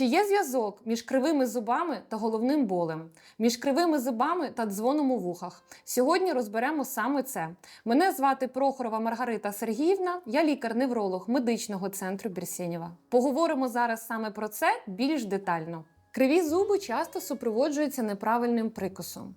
Чи є зв'язок між кривими зубами та головним болем, між кривими зубами та дзвоном у вухах? Сьогодні розберемо саме це. Мене звати Прохорова Маргарита Сергіївна, я лікар-невролог медичного центру Бірсєнєва. Поговоримо зараз саме про це більш детально. Криві зуби часто супроводжуються неправильним прикусом.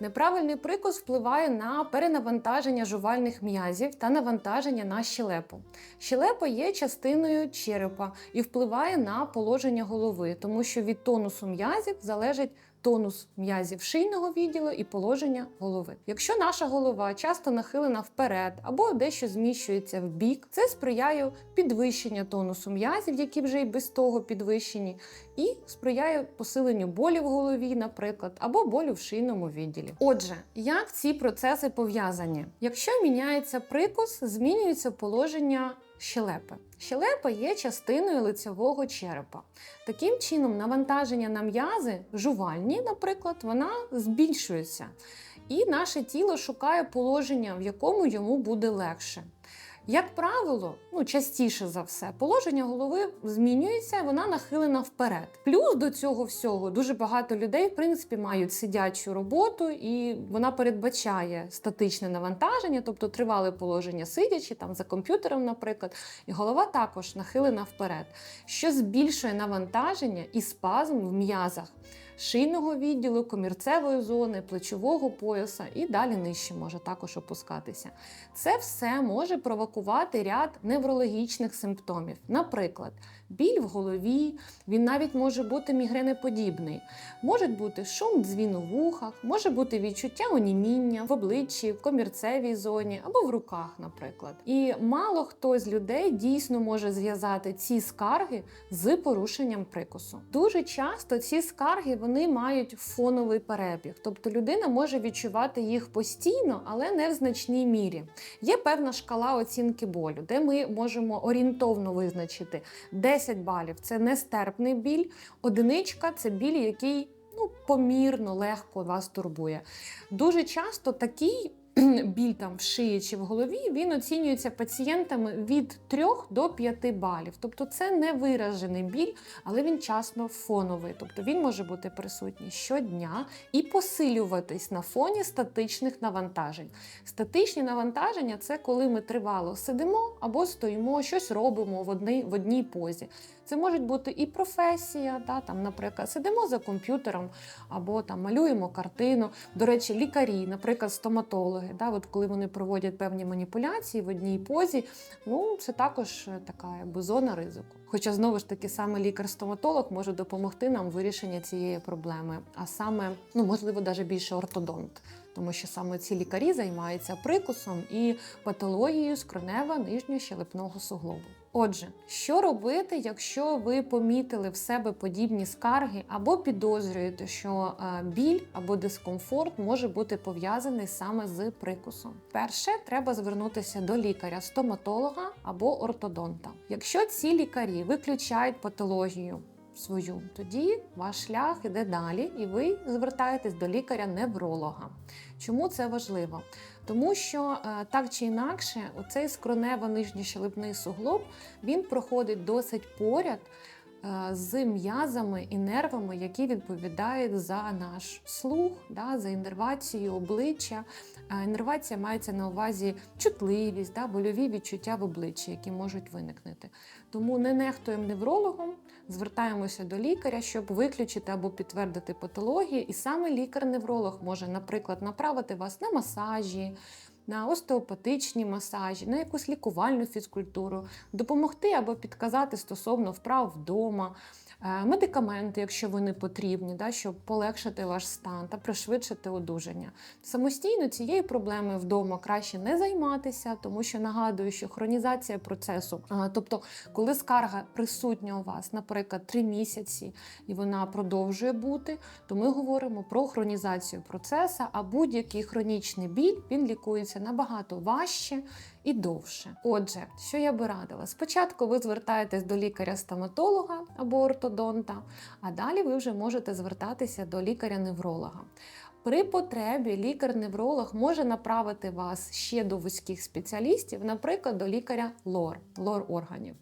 Неправильний прикус впливає на перенавантаження жувальних м'язів та навантаження на щелепу. Щелепа є частиною черепа і впливає на положення голови, тому що від тонусу м'язів залежить тонус м'язів шийного відділу і положення голови. Якщо наша голова часто нахилена вперед або дещо зміщується в бік, це сприяє підвищенню тонусу м'язів, які вже й без того підвищені, і сприяє посиленню болі в голові, наприклад, або болю в шийному відділі. Отже, як ці процеси пов'язані? Якщо міняється прикус, змінюється положення щелепи. Щелепа є частиною лицевого черепа. Таким чином, навантаження на м'язи, жувальні, наприклад, вона збільшується. І наше тіло шукає положення, в якому йому буде легше. Як правило, ну частіше за все, положення голови змінюється, вона нахилена вперед. Плюс до цього всього дуже багато людей, в принципі, мають сидячу роботу, і вона передбачає статичне навантаження, тобто тривале положення сидячи там за комп'ютером, наприклад, і голова також нахилена вперед, що збільшує навантаження і спазм в м'язах шийного відділу, комірцевої зони, плечового пояса і далі нижче може також опускатися. Це все може провокувати ряд неврологічних симптомів. Наприклад, біль в голові, він навіть може бути мігренеподібний, може бути шум дзвін у вухах, може бути відчуття оніміння в обличчі, в комірцевій зоні або в руках, наприклад. І мало хто з людей дійсно може зв'язати ці скарги з порушенням прикусу. Дуже часто ці скарги вони мають фоновий перебіг, тобто людина може відчувати їх постійно, але не в значній мірі. Є певна шкала оцінки болю, де ми можемо орієнтовно визначити 10 балів це нестерпний біль, одиничка це біль, який ну, помірно, легко вас турбує. Дуже часто такий біль там в шиї чи в голові, він оцінюється пацієнтами від 3 до 5 балів. Тобто це не виражений біль, але він часно фоновий. Тобто він може бути присутній щодня і посилюватись на фоні статичних навантажень. Статичні навантаження це коли ми тривало сидимо або стоїмо, щось робимо в одній, в одній позі. Це може бути і професія, да, там, наприклад, сидимо за комп'ютером або там малюємо картину. До речі, лікарі, наприклад, стоматологи, да, от коли вони проводять певні маніпуляції в одній позі, ну це також така якби, зона ризику. Хоча знову ж таки саме лікар-стоматолог може допомогти нам в вирішенні цієї проблеми, а саме, ну можливо, навіть більше ортодонт. Тому що саме ці лікарі займаються прикусом і патологією скронева нижньощелепного суглобу. Отже, що робити, якщо ви помітили в себе подібні скарги або підозрюєте, що е, біль або дискомфорт може бути пов'язаний саме з прикусом? Перше, треба звернутися до лікаря-стоматолога або ортодонта. Якщо ці лікарі виключають патологію, свою. Тоді ваш шлях іде далі, і ви звертаєтесь до лікаря-невролога. Чому це важливо? Тому що е, так чи інакше, оцей скронево-нижньощелепний суглоб він проходить досить поряд. Е, З м'язами і нервами, які відповідають за наш слух, да, за іннервацію обличчя. Е, Іннервація мається на увазі чутливість, да, больові відчуття в обличчі, які можуть виникнути. Тому не нехтуємо неврологом, звертаємося до лікаря, щоб виключити або підтвердити патологію. І саме лікар-невролог може, наприклад, направити вас на масажі, на остеопатичні масажі, на якусь лікувальну фізкультуру, допомогти або підказати стосовно вправ вдома, е, медикаменти, якщо вони потрібні, да, щоб полегшити ваш стан та пришвидшити одужання. Самостійно цією проблемою вдома краще не займатися, тому що нагадую, що хронізація процесу, тобто, коли скарга присутня у вас, наприклад, три місяці, і вона продовжує бути, то ми говоримо про хронізацію процесу, а будь-який хронічний біль він лікується набагато важче і довше. Отже, що я би радила? Спочатку ви звертаєтесь до лікаря-стоматолога або ортодонта, а далі ви вже можете звертатися до лікаря-невролога. При потребі лікар-невролог може направити вас ще до вузьких спеціалістів, наприклад, до лікаря лор, лор органів.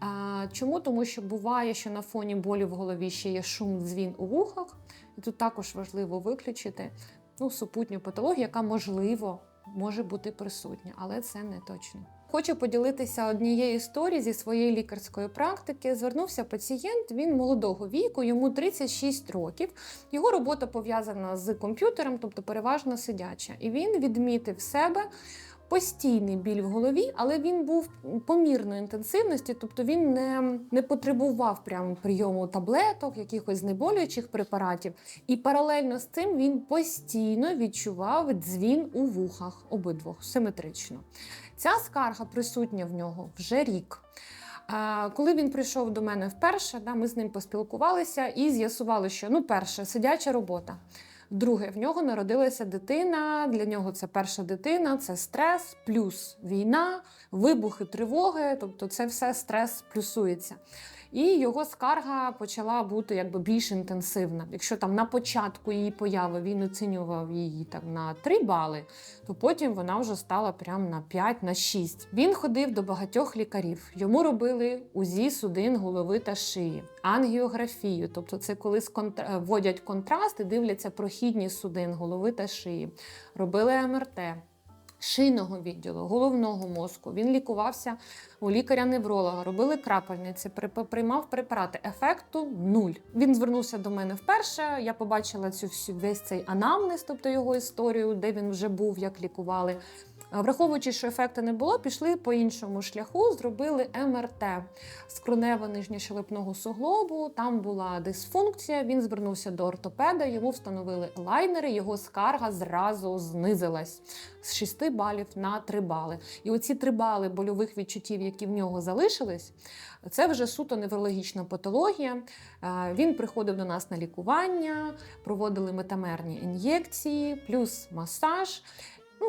А, чому? Тому що буває, що на фоні болі в голові ще є шум, дзвін у вухах. І тут також важливо виключити ну, супутню патологію, яка можливо може бути присутня, але це не точно. Хочу поділитися однією історією зі своєї лікарської практики. Звернувся пацієнт, він молодого віку, йому 36 років. Його робота пов'язана з комп'ютером, тобто переважно сидяча. І він відмітив себе постійний біль в голові, але він був помірної інтенсивності, тобто він не, не потребував прямо прийому таблеток, якихось знеболюючих препаратів. І паралельно з цим він постійно відчував дзвін у вухах обидвох симетрично. Ця скарга присутня в нього вже рік. Коли він прийшов до мене вперше, ми з ним поспілкувалися і з'ясували, що ну, перше, сидяча робота. Друге, в нього народилася дитина. Для нього це перша дитина, це стрес, плюс війна, вибухи, тривоги. Тобто, це все стрес плюсується. І його скарга почала бути якби більш інтенсивна. Якщо там на початку її появи він оцінював її там на 3 бали, то потім вона вже стала прям на 5, на 6. Він ходив до багатьох лікарів. Йому робили УЗІ судин голови та шиї, ангіографію, тобто це коли вводять контраст і дивляться прохідність судин голови та шиї. Робили МРТ. Шийного відділу, головного мозку. Він лікувався у лікаря-невролога, робили крапельниці, при- приймав препарати. Ефекту нуль. Він звернувся до мене вперше. Я побачила цю всю весь цей анамнез, тобто його історію, де він вже був, як лікували. Враховуючи, що ефекту не було, пішли по іншому шляху, зробили МРТ скронево нижньошелепного суглобу. Там була дисфункція. Він звернувся до ортопеда, йому встановили лайнери. Його скарга зразу знизилась з 6 балів на 3 бали. І оці 3 бали больових відчуттів, які в нього залишились, це вже суто неврологічна патологія. Е, Він приходив до нас на лікування, проводили метамерні ін'єкції, плюс масаж.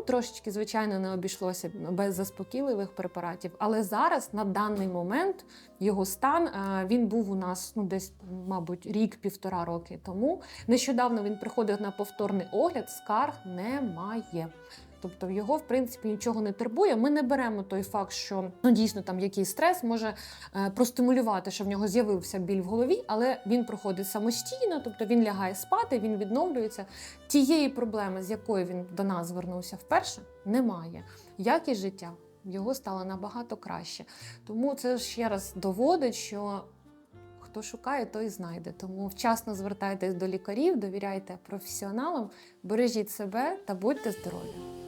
Трошечки, звичайно, не обійшлося без заспокійливих препаратів. Але зараз, на даний момент, його стан е, він був у нас ну, десь, мабуть, рік-півтора роки тому. Нещодавно він приходив на повторний огляд, скарг немає. Тобто його, в принципі, нічого не турбує. Ми не беремо той факт, що ну дійсно там якийсь стрес може е, простимулювати, що в нього з'явився біль в голові, але він проходить самостійно, тобто він лягає спати, він відновлюється. Тієї проблеми, з якою він до нас звернувся вперше, немає. Якість життя в його стало набагато краще. Тому це ще раз доводить, що хто шукає, той знайде. Тому вчасно звертайтесь до лікарів, довіряйте професіоналам, бережіть себе та будьте здорові.